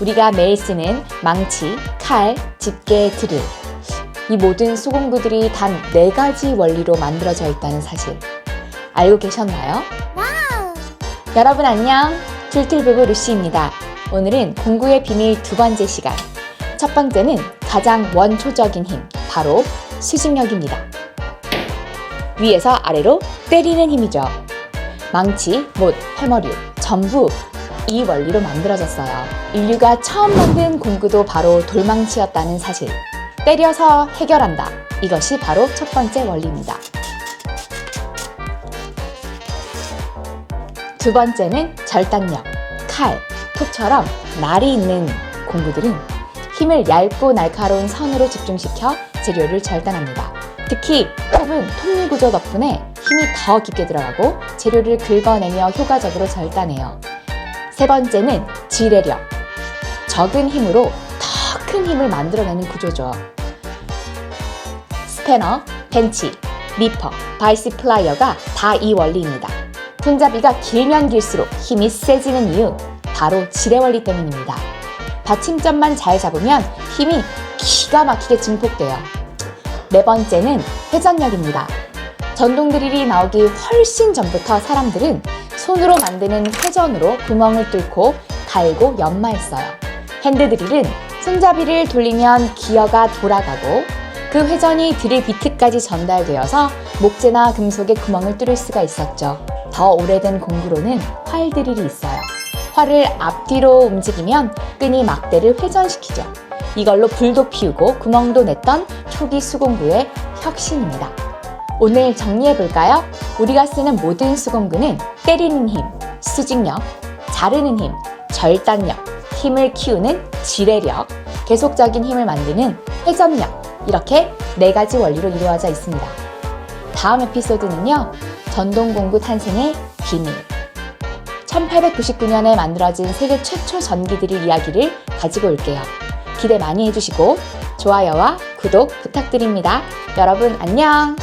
우리가 매일 쓰는 망치, 칼, 집게, 드릴. 이 모든 수공구들이 단 네 가지 원리로 만들어져 있다는 사실. 알고 계셨나요? 여러분 안녕. 툴툴부부 루시입니다. 오늘은 공구의 비밀 두 번째 시간. 첫 번째는 가장 원초적인 힘, 바로 수직력입니다. 위에서 아래로 때리는 힘이죠. 망치, 못, 해머류 전부 이 원리로 만들어졌어요. 인류가 처음 만든 공구도 바로 돌망치였다는 사실. 때려서 해결한다. 이것이 바로 첫 번째 원리입니다. 두 번째는 절단력. 칼, 톱처럼 날이 있는 공구들은 힘을 얇고 날카로운 선으로 집중시켜 재료를 절단합니다. 특히 톱은 톱니 구조 덕분에 힘이 더 깊게 들어가고 재료를 긁어내며 효과적으로 절단해요. 세 번째는 지뢰력. 적은 힘으로 더 큰 힘을 만들어내는 구조죠. 스패너, 벤치, 리퍼, 바이시 플라이어가 다 이 원리입니다. 손잡이가 길면 길수록 힘이 세지는 이유 바로 지뢰 원리 때문입니다. 받침점만 잘 잡으면 힘이 기가 막히게 증폭돼요. 네 번째는 회전력입니다. 전동 드릴이 나오기 훨씬 전부터 사람들은 손으로 만드는 회전으로 구멍을 뚫고 갈고 연마했어요. 핸드 드릴은 손잡이를 돌리면 기어가 돌아가고 그 회전이 드릴 비트까지 전달되어서 목재나 금속의 구멍을 뚫을 수가 있었죠. 더 오래된 공구로는 활 드릴이 있어요. 활을 앞뒤로 움직이면 끈이 막대를 회전시키죠. 이걸로 불도 피우고 구멍도 냈던 초기 수공구의 혁신입니다. 오늘 정리해 볼까요? 우리가 쓰는 모든 수공구는 때리는 힘, 수직력, 자르는 힘, 절단력, 힘을 키우는 지뢰력, 계속적인 힘을 만드는 회전력, 이렇게 네 가지 원리로 이루어져 있습니다. 다음 에피소드는요, 전동공구 탄생의 비밀. 1899년에 만들어진 세계 최초 전기드릴 이야기를 가지고 올게요. 기대 많이 해주시고, 좋아요와 구독 부탁드립니다. 여러분 안녕!